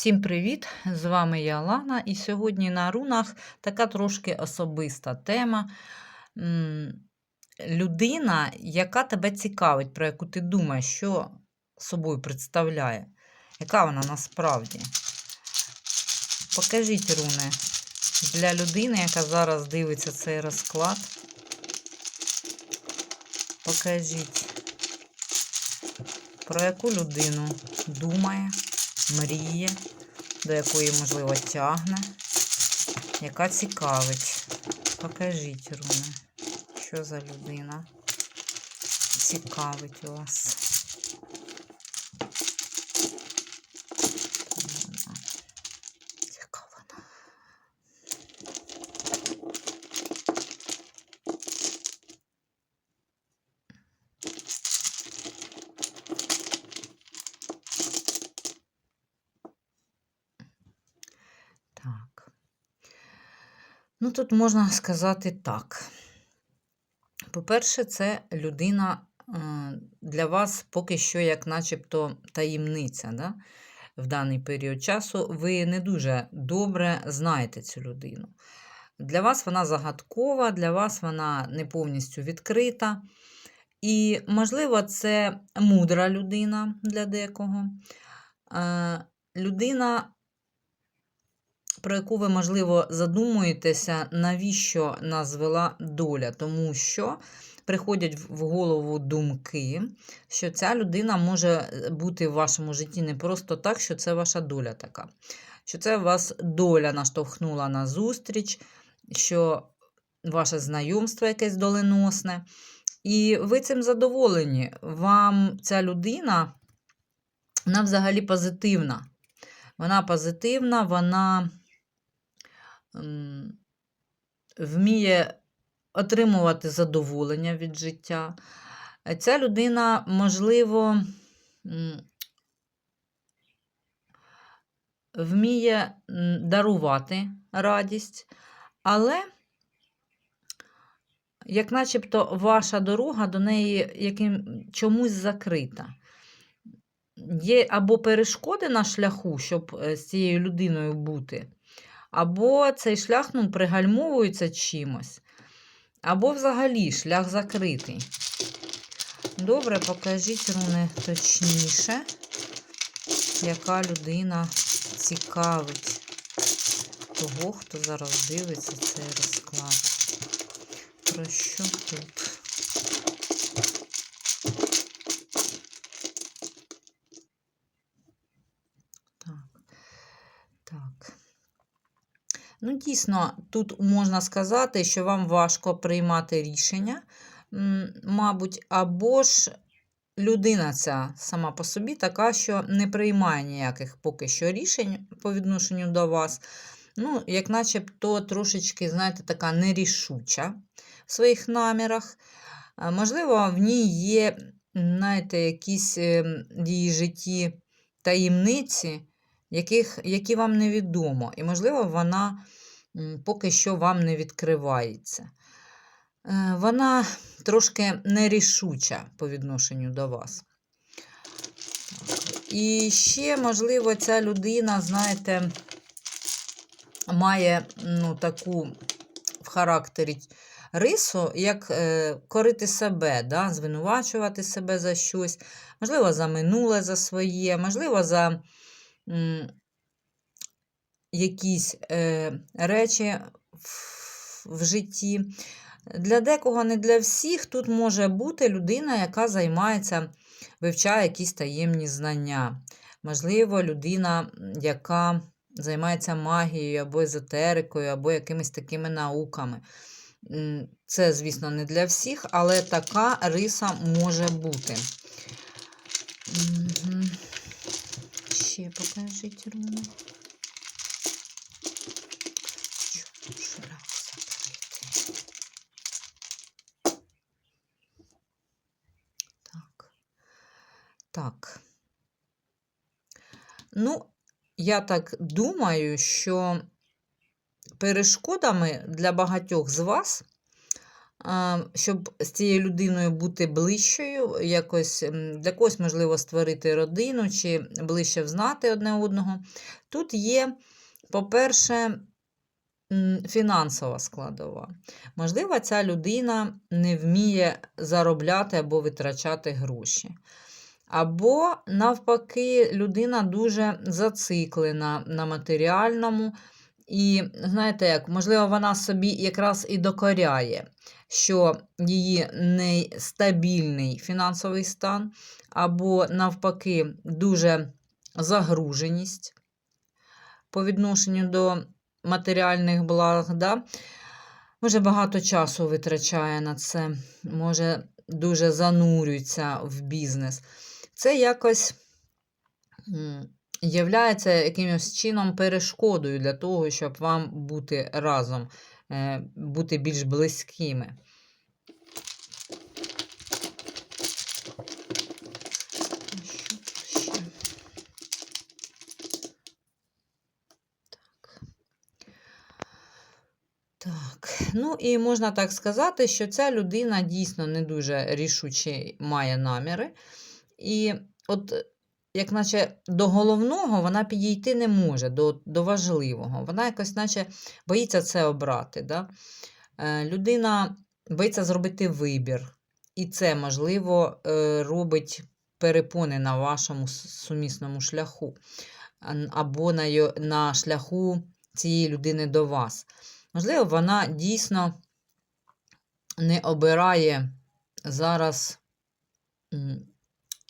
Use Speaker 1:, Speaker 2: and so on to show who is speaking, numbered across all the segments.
Speaker 1: Всім привіт! З вами я Лана, і сьогодні на рунах така трошки особиста тема. Людина, яка тебе цікавить, про яку ти думаєш, що собою представляє, яка вона насправді. Покажіть руни для людини, яка зараз дивиться цей розклад. Покажіть, про яку людину думає мріє, до якої, можливо, тягне, яка цікавить. Покажіть, руни, що за людина цікавить вас. Яка вона? Так. Ну, тут можна сказати так. По-перше, це людина е, для вас поки що, як начебто, таємниця. Да? В даний період часу ви не дуже добре знаєте цю людину. Для вас вона загадкова, для вас вона не повністю відкрита. І, можливо, це мудра людина для декого. Е, Людина, про яку ви, можливо, задумуєтеся, навіщо нас вела доля, тому що приходять в голову думки, що ця людина може бути в вашому житті не просто так, що це ваша доля така. Що це вас доля наштовхнула на зустріч, що ваше знайомство якесь доленосне. І ви цим задоволені. Вам ця людина, вона взагалі позитивна. Вона позитивна, вона вміє отримувати задоволення від життя. Е, Ця людина, можливо, вміє дарувати радість, але як начебто ваша дорога до неї яким, чомусь закрита. Є або перешкоди на шляху, щоб е, з цією людиною бути, або цей шлях ну, пригальмовується чимось, або взагалі шлях закритий. Добре, покажіть руни точніше, яка людина цікавить того, хто зараз дивиться цей розклад. Про що тут? Так. Так. Ну, дійсно, тут можна сказати, що вам важко приймати рішення, мабуть, або ж людина ця сама по собі така, що не приймає ніяких поки що рішень по відношенню до вас. Ну, як начебто трошечки, знаєте, така нерішуча в своїх намірах. Можливо, в ній є, знаєте, якісь ем, в її житті таємниці, яких, які вам невідомо. І, можливо, вона поки що вам не відкривається. Е, Вона трошки нерішуча по відношенню до вас. І ще, можливо, ця людина, знаєте, має ну, таку в характері рису, як е, корити себе, да? звинувачувати себе за щось, можливо, за минуле за своє, можливо, за якісь е, речі в, в житті. Для декого, не для всіх, тут може бути людина, яка займається, вивчає якісь таємні знання. Можливо, людина, яка займається магією або езотерикою, або якимись такими науками. Це, звісно, не для всіх, але така риса може бути. Ще покажіть руну. Щоб шлях закрити. Так. Так. Ну, я так думаю, що перешкодами для багатьох з вас щоб з цією людиною бути ближчою, якось для когось, можливо, створити родину чи ближче взнати одне одного. Тут є, по-перше, фінансова складова. Можливо, ця людина не вміє заробляти або витрачати гроші. Або, навпаки, людина дуже зациклена на матеріальному. І знаєте, як, можливо, вона собі якраз і докоряє, що її нестабільний фінансовий стан, або, навпаки, дуже загруженість по відношенню до матеріальних благ. Да? Може, багато часу витрачає на це, може, дуже занурюється в бізнес. Це якось являється якимось чином перешкодою для того, щоб вам бути разом, е, бути більш близькими. Ну і можна так сказати, що ця людина дійсно не дуже рішуче має наміри. І от, як наче до головного вона підійти не може, до, до важливого. Вона якось, наче, боїться це обрати. Да? Е, людина боїться зробити вибір. І це, можливо, е, робить перепони на вашому сумісному шляху, або на, на шляху цієї людини до вас. Можливо, вона дійсно не обирає зараз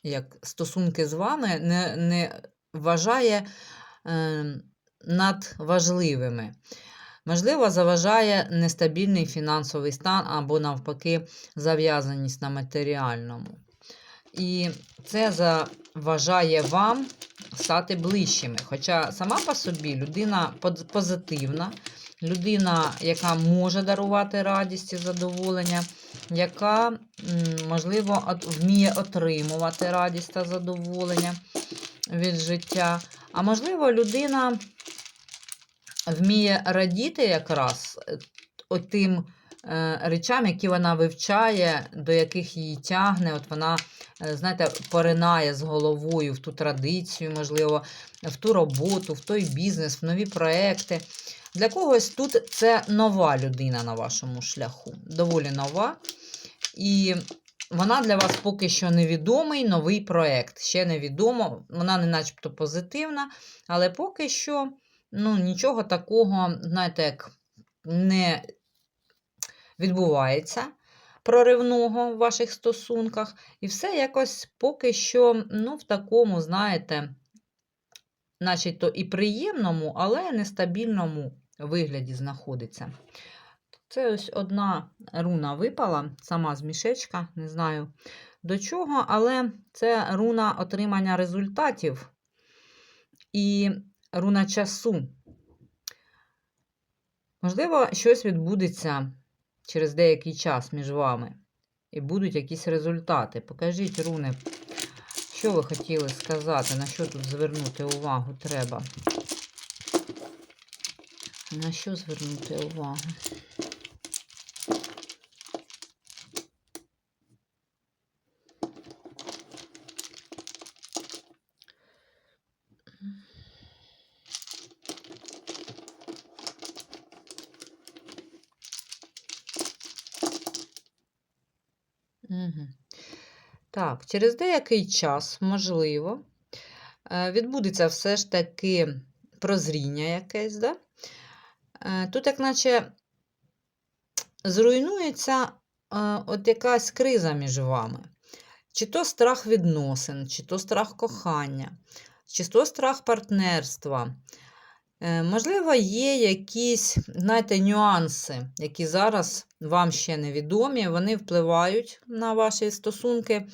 Speaker 1: як стосунки з вами, не, не вважає е, надважливими. Можливо, заважає нестабільний фінансовий стан або, навпаки, зав'язаність на матеріальному. І це заважає вам стати ближчими. Хоча сама по собі людина позитивна, людина, яка може дарувати радість і задоволення, яка, можливо, вміє отримувати радість та задоволення від життя. А можливо, людина вміє радіти якраз е, отим е, речам, які вона вивчає, до яких її тягне. От вона, е, знаєте, поринає з головою в ту традицію, можливо, в ту роботу, в той бізнес, в нові проекти. Для когось тут це нова людина на вашому шляху, доволі нова. І вона для вас поки що невідомий новий проект. Ще невідомо, вона не начебто позитивна, але поки що ну, нічого такого, знаєте, як не відбувається проривного в ваших стосунках. І все якось поки що, ну, в такому, знаєте, начебто і приємному, але нестабільному вигляді знаходиться. Це ось одна руна випала, сама з мішечка, не знаю до чого, але це руна отримання результатів і руна часу. Можливо, щось відбудеться через деякий час між вами. І будуть якісь результати. Покажіть, руни, що ви хотіли сказати, на що тут звернути увагу треба. На що звернути увагу? Так, через деякий час, можливо, е, відбудеться все ж таки прозріння якесь, да? Е, Тут, як наче, зруйнується е, от якась криза між вами. Чи то страх відносин, чи то страх кохання, чи то страх партнерства. Е, Можливо, є якісь, знаєте, нюанси, які зараз вам ще невідомі, вони впливають на ваші стосунки,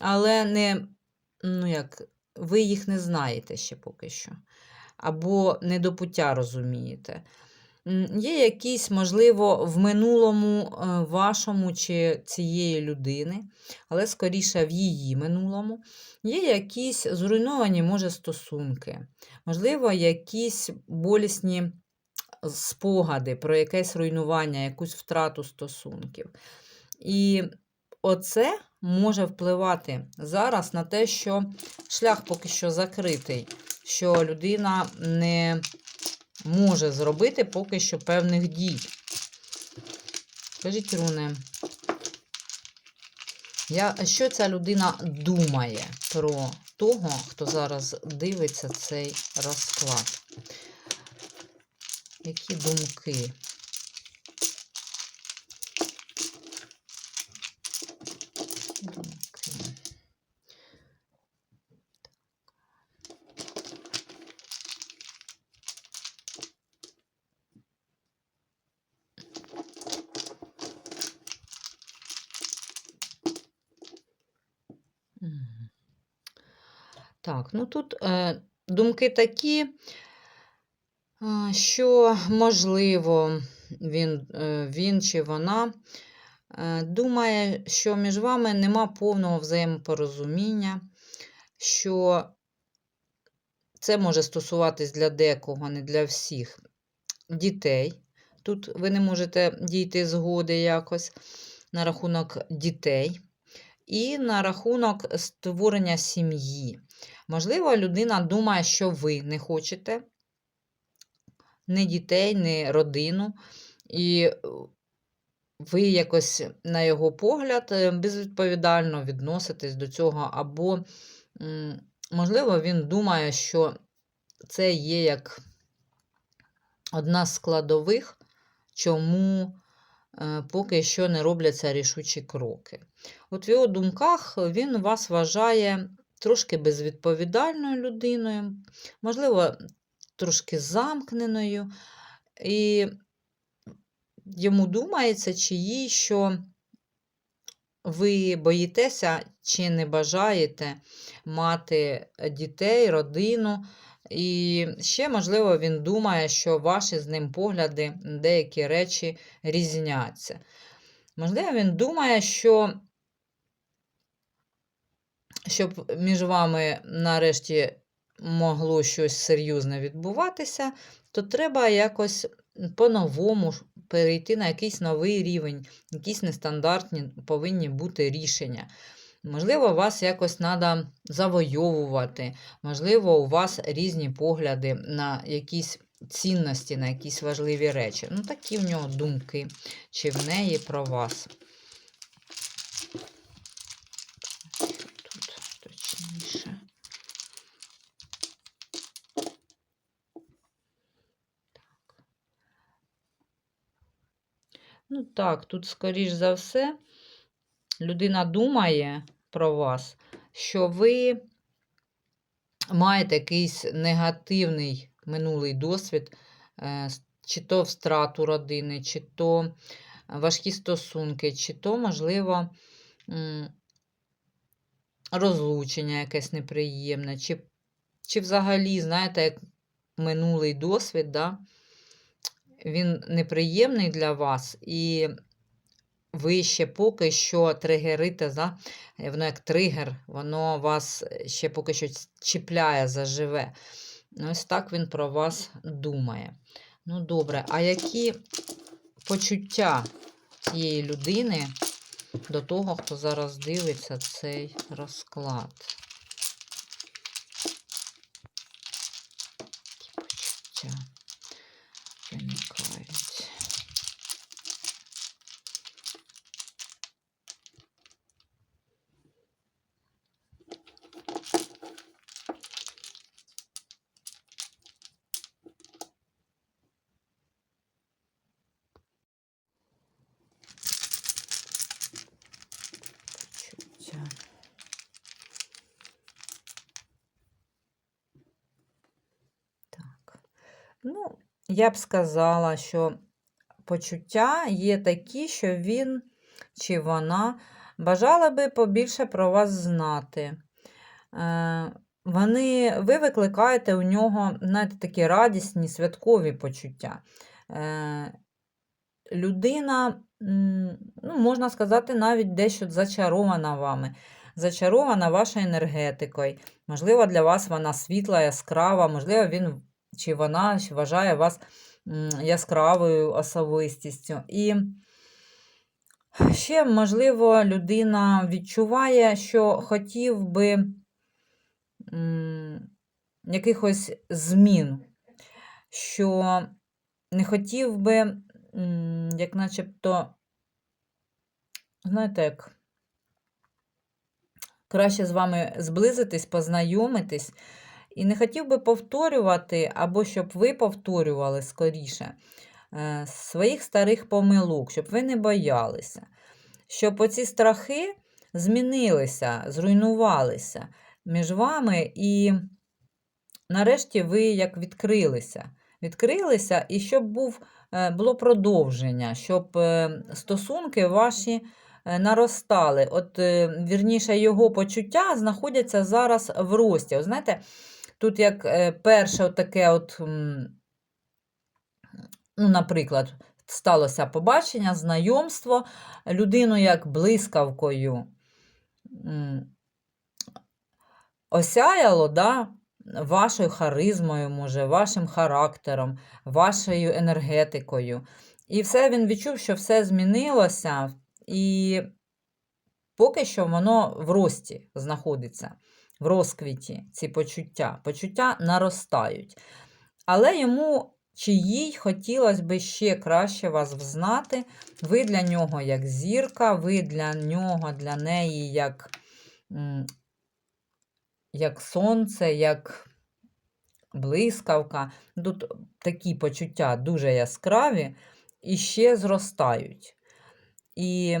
Speaker 1: але не, ну як, ви їх не знаєте ще поки що. Або не до пуття розумієте. Є якісь, можливо, в минулому е, вашому чи цієї людини, але скоріше в її минулому, є якісь зруйновані, може, стосунки. Можливо, якісь болісні спогади, про якесь руйнування, якусь втрату стосунків. І оце може впливати зараз на те, що шлях поки що закритий, що людина не може зробити поки що певних дій. Скажіть, Руне, я, що ця людина думає про того, хто зараз дивиться цей розклад? Які думки? Так, ну тут е, думки такі, що, можливо, він, е, він чи вона е, думає, що між вами нема повного взаємопорозуміння, що це може стосуватись для декого, не для всіх дітей. Тут ви не можете дійти згоди якось на рахунок дітей. І на рахунок створення сім'ї. Можливо, людина думає, що ви не хочете ні дітей, ні родину. І ви якось, на його погляд, е, безвідповідально відноситесь до цього. Або, можливо, він думає, що це є як одна з складових, чому поки що не робляться рішучі кроки. От в його думках він вас вважає трошки безвідповідальною людиною, можливо, трошки замкненою, і йому думається, чи їй, що ви боїтеся чи не бажаєте мати дітей, родину. І ще, можливо, він думає, що ваші з ним погляди, деякі речі різняться. Можливо, він думає, що щоб між вами нарешті могло щось серйозне відбуватися, то треба якось по-новому перейти на якийсь новий рівень, якісь нестандартні повинні бути рішення. Можливо, вас якось треба завойовувати, можливо, у вас різні погляди на якісь цінності, на якісь важливі речі. Ну, такі в нього думки, чи в неї про вас. Тут точніше. Ну так, тут, скоріш за все, людина думає про вас, що ви маєте якийсь негативний минулий досвід, е, чи то втрату родини, чи то важкі стосунки, чи то, можливо, розлучення якесь неприємне, чи, чи взагалі, знаєте, як минулий досвід, да? він неприємний для вас, і ви ще поки що тригерите, да? воно як тригер, воно вас ще поки що чіпляє, заживе. Ось так він про вас думає. Ну, добре, а які почуття цієї людини до того, хто зараз дивиться цей розклад? Які почуття виникають? Почуття. Так. Ну, я б сказала, що почуття є такі, що він чи вона бажала би побільше про вас знати. Е, Вони, ви викликаєте у нього, знаєте, такі радісні, святкові почуття. Е, Людина, ну, можна сказати, навіть дещо зачарована вами, зачарована вашою енергетикою. Можливо, для вас вона світла, яскрава, можливо, він чи вона вважає вас яскравою особистістю. І ще, можливо, людина відчуває, що хотів би якихось змін, що не хотів би, як начебто, знаєте, як краще з вами зблизитись, познайомитись, і не хотів би повторювати, або щоб ви повторювали скоріше е, своїх старих помилок, щоб ви не боялися, щоб оці страхи змінилися, зруйнувалися між вами, і нарешті ви як відкрилися. Відкрилися, і щоб був, е, було продовження, щоб е, стосунки ваші наростали. От, вірніше, його почуття знаходяться зараз в рості. От, знаєте, тут як е, перше таке, от, ну, наприклад, сталося побачення, знайомство, людину як блискавкою осяяло, да, вашою харизмою, може, вашим характером, вашою енергетикою. І все він відчув, що все змінилося, і поки що воно в рості знаходиться, в розквіті ці почуття. Почуття наростають. Але йому чи їй хотілося б ще краще вас взнати. Ви для нього як зірка, ви для нього, для неї як, як сонце, як блискавка. Тут такі почуття дуже яскраві і ще зростають. І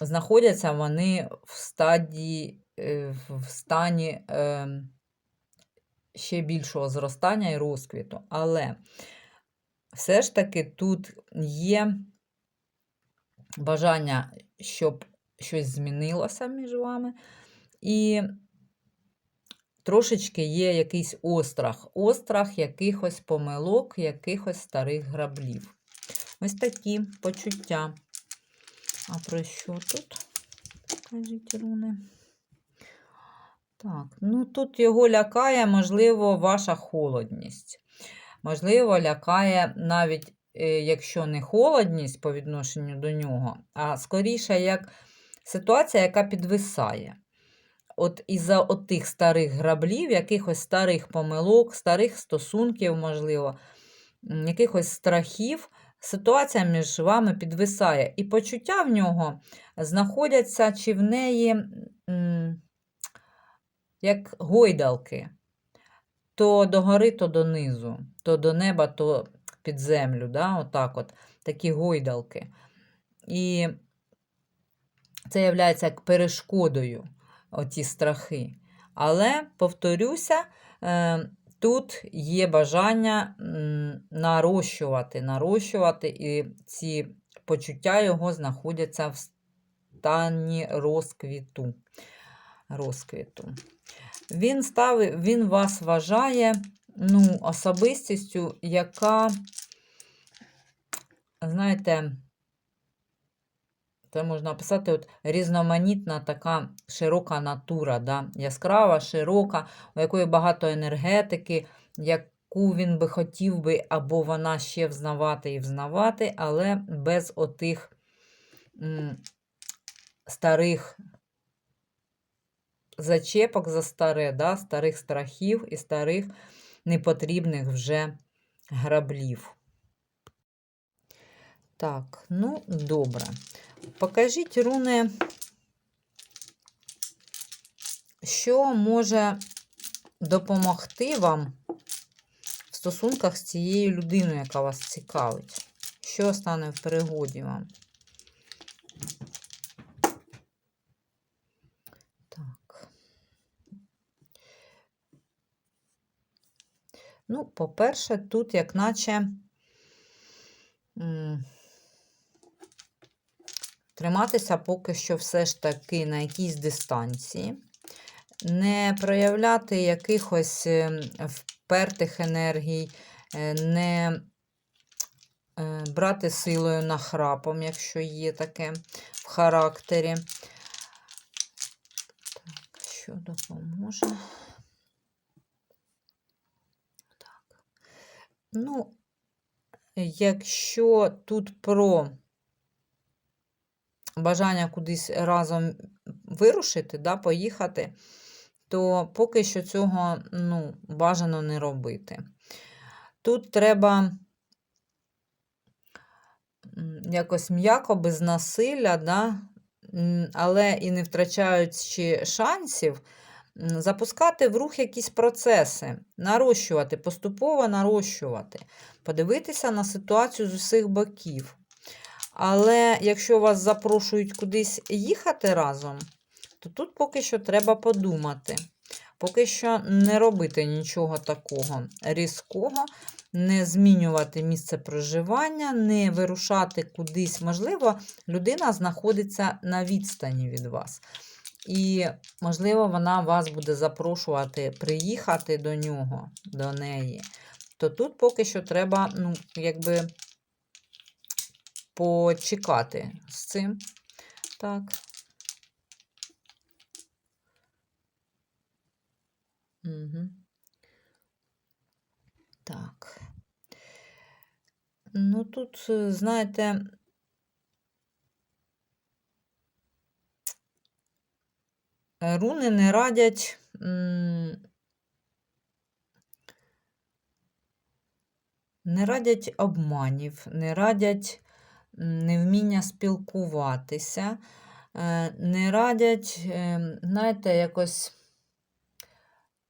Speaker 1: знаходяться вони в стадії, в стані е, ще більшого зростання і розквіту. Але все ж таки тут є бажання, щоб щось змінилося між вами. І трошечки є якийсь острах, острах якихось помилок, якихось старих граблів. Ось такі почуття. А про що тут? Кажіть, руни. Так, ну тут його лякає, можливо, ваша холодність. Можливо, лякає навіть, е, якщо не холодність по відношенню до нього, а скоріше як ситуація, яка підвисає. От із-за тих старих граблів, якихось старих помилок, старих стосунків, можливо, якихось страхів, ситуація між вами підвисає. І почуття в нього знаходяться чи в неї як гойдалки. То догори, то донизу, то до неба, то під землю. Да? Отак от, Такі гойдалки. І це є як перешкодою, оті страхи. Але, повторюся, е, тут є бажання нарощувати, нарощувати, і ці почуття його знаходяться в стані розквіту. Розквіту. Він ставить, він вас вважає ну, особистістю, яка, знаєте, це можна описати от різноманітна така широка натура, да? яскрава, широка, у якої багато енергетики, яку він би хотів би, або вона ще взнавати і взнавати, але без отих м, старих зачепок за старе, да? старих страхів і старих непотрібних вже граблів. Так, ну, добре. Покажіть, руни, що може допомогти вам в стосунках з цією людиною, яка вас цікавить. Що стане в перегоді вам? Так. Ну, по-перше, тут, як наче. Триматися поки що все ж таки на якійсь дистанції, не проявляти якихось ем, впертих енергій, е, не е, брати силою нахрапом, якщо є таке в характері. Так, що допоможе? Ну, якщо тут про бажання кудись разом вирушити, да, поїхати, то поки що цього ну, бажано не робити. Тут треба якось м'яко, без насилля, да, але і не втрачаючи шансів, запускати в рух якісь процеси, нарощувати, поступово нарощувати, подивитися на ситуацію з усіх боків. Але якщо вас запрошують кудись їхати разом, то тут поки що треба подумати. Поки що не робити нічого такого різкого, не змінювати місце проживання, не вирушати кудись. Можливо, людина знаходиться на відстані від вас. І, можливо, вона вас буде запрошувати приїхати до нього, до неї. То тут поки що треба, ну, якби почекати з цим. Так. Угу. Так. Ну, тут, знаєте, руни не радять. Не радять обманів, не радять невміння спілкуватися, е, не радять, ем, знаєте, якось.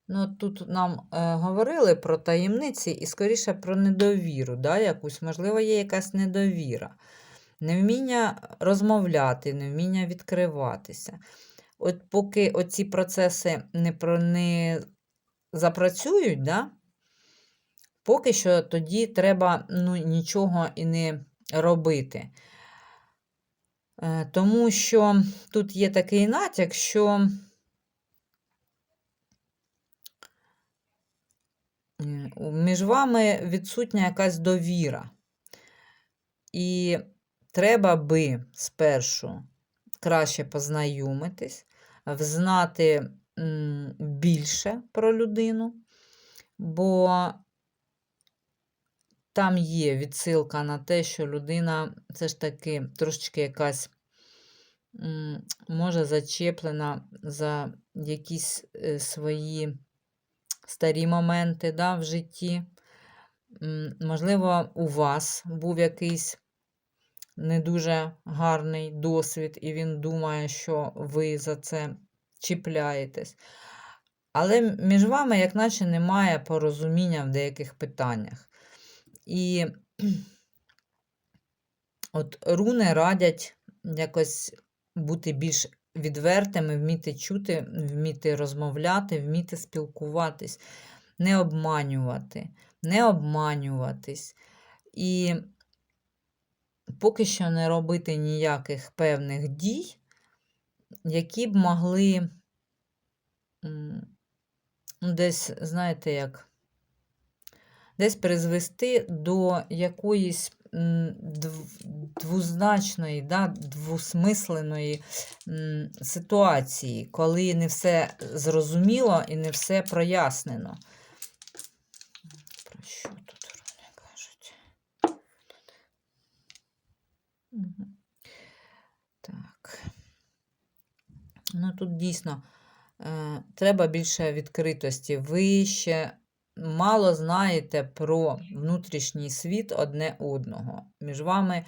Speaker 1: Ну, Тут нам е, говорили про таємниці і, скоріше, про недовіру. да, якусь, Можливо, є якась недовіра, невміння розмовляти, невміння відкриватися. От Поки оці процеси не про, не запрацюють, да, поки що тоді треба ну, нічого і не робити. Е, тому що тут є такий натяк, що між вами відсутня якась довіра. І треба би спершу краще познайомитись, взнати більше про людину, бо там є відсилка на те, що людина все ж таки трошечки якась може зачеплена за якісь е, свої старі моменти да, в житті. Можливо, у вас був якийсь не дуже гарний досвід, і він думає, що ви за це чіпляєтесь. Але між вами, як наче, немає порозуміння в деяких питаннях. І от руни радять якось бути більш відвертими, вміти чути, вміти розмовляти, вміти спілкуватись, не обманювати, не обманюватись. І поки що не робити ніяких певних дій, які б могли десь, знаєте, як, десь призвести до якоїсь двозначної, да, двусмисленої ситуації, коли не все зрозуміло і не все прояснено. Про що тут вони кажуть? Угу. Так. Ну, тут дійсно е, треба більше відкритості. Ви ще мало знаєте про внутрішній світ одне одного. Між вами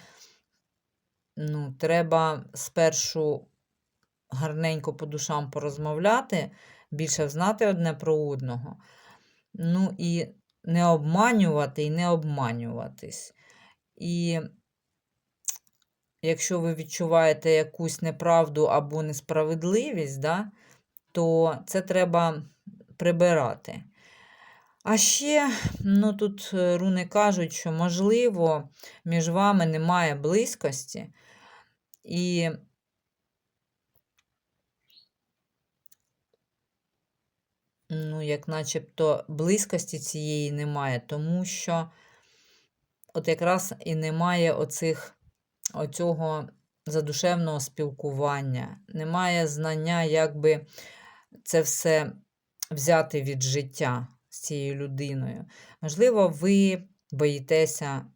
Speaker 1: ну, треба спершу гарненько по душам порозмовляти, більше знати одне про одного. Ну і не обманювати і не обманюватись. І якщо ви відчуваєте якусь неправду або несправедливість, да, то це треба прибирати. А ще, ну тут е, руни кажуть, що, можливо, між вами немає близькості, і ну, як начебто близькості цієї немає, тому що от якраз і немає оцих, оцього задушевного спілкування, немає знання, як би це все взяти від життя з цією людиною. Можливо, ви боїтеся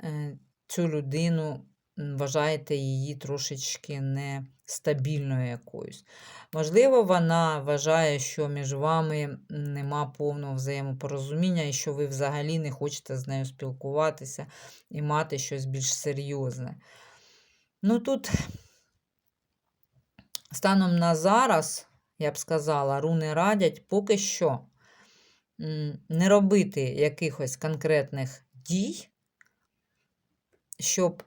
Speaker 1: е, цю людину вважаєте її трошечки нестабільною якоюсь. Можливо, вона вважає, що між вами нема повного взаємопорозуміння і що ви взагалі не хочете з нею спілкуватися і мати щось більш серйозне. Ну тут, станом на зараз, я б сказала, руни радять поки що не робити якихось конкретних дій, щоб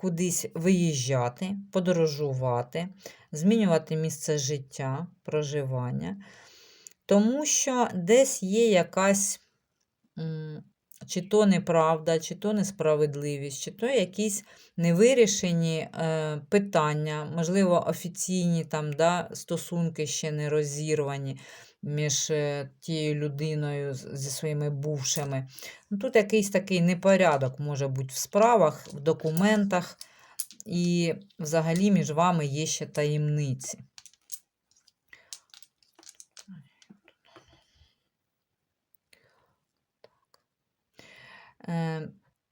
Speaker 1: кудись виїжджати, подорожувати, змінювати місце життя, проживання, тому що десь є якась чи то неправда, чи то несправедливість, чи то якісь невирішені е, питання, можливо, офіційні там, да, стосунки ще не розірвані між е, тією людиною зі своїми бувшими. Ну, тут якийсь такий непорядок може бути в справах, в документах, і взагалі між вами є ще таємниці.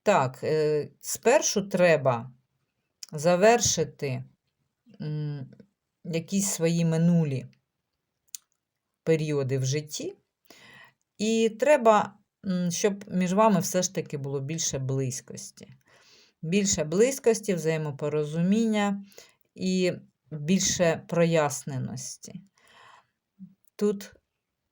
Speaker 1: Так, е, спершу треба завершити якісь свої минулі періоди в житті, і треба, щоб між вами все ж таки було більше близькості. Більше близькості, взаємопорозуміння і більше проясненості. Тут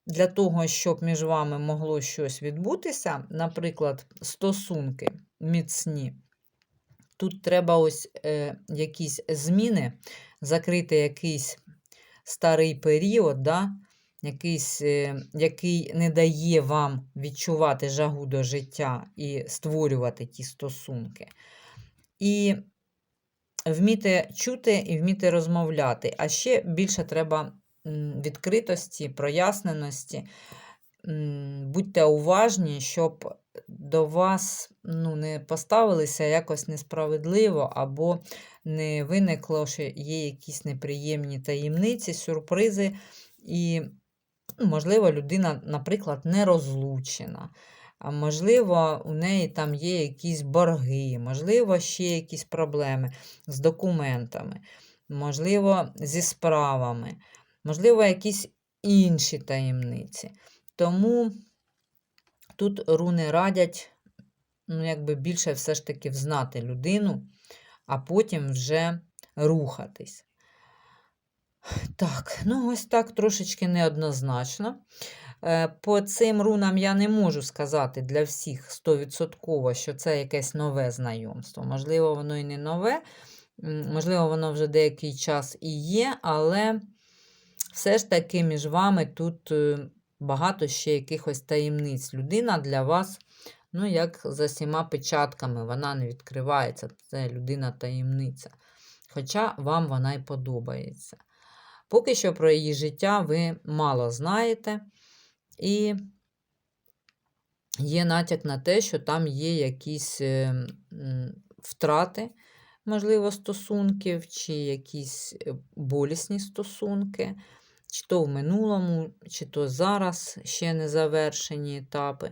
Speaker 1: для того, щоб між вами могло щось відбутися, наприклад, стосунки міцні, тут треба ось е, якісь зміни, закрити якийсь старий період, да? якийсь, е, який не дає вам відчувати жагу до життя і створювати ті стосунки. І вміти чути і вміти розмовляти. А ще більше треба відкритості, проясненості. Будьте уважні, щоб до вас ну, не поставилися якось несправедливо, або не виникло, що є якісь неприємні таємниці, сюрпризи. І, ну, можливо, людина, наприклад, не розлучена. А можливо, у неї там є якісь борги, можливо, ще якісь проблеми з документами, можливо, зі справами, можливо, якісь інші таємниці. Тому тут руни радять ну, якби більше все ж таки взнати людину, а потім вже рухатись. Так, ну ось так трошечки неоднозначно. Е, По цим рунам я не можу сказати для всіх 100%, що це якесь нове знайомство. Можливо, воно і не нове, можливо, воно вже деякий час і є, але все ж таки між вами тут е, багато ще якихось таємниць. Людина для вас, ну, як за всіма печатками, вона не відкривається. Це людина таємниця. Хоча вам вона й подобається. Поки що про її життя ви мало знаєте, і є натяк на те, що там є якісь е, втрати, можливо, стосунків, чи якісь е, болісні стосунки, чи то в минулому, чи то зараз ще не завершені етапи.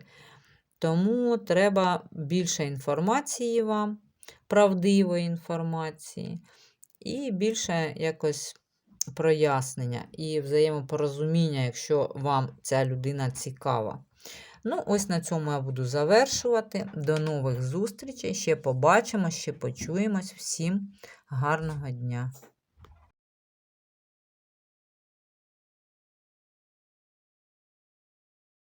Speaker 1: Тому треба більше інформації вам, правдивої інформації, і більше якось прояснення і взаємопорозуміння, якщо вам ця людина цікава. Ну, ось на цьому я буду завершувати. До нових зустрічей. Ще побачимо, ще почуємось. Всім гарного дня!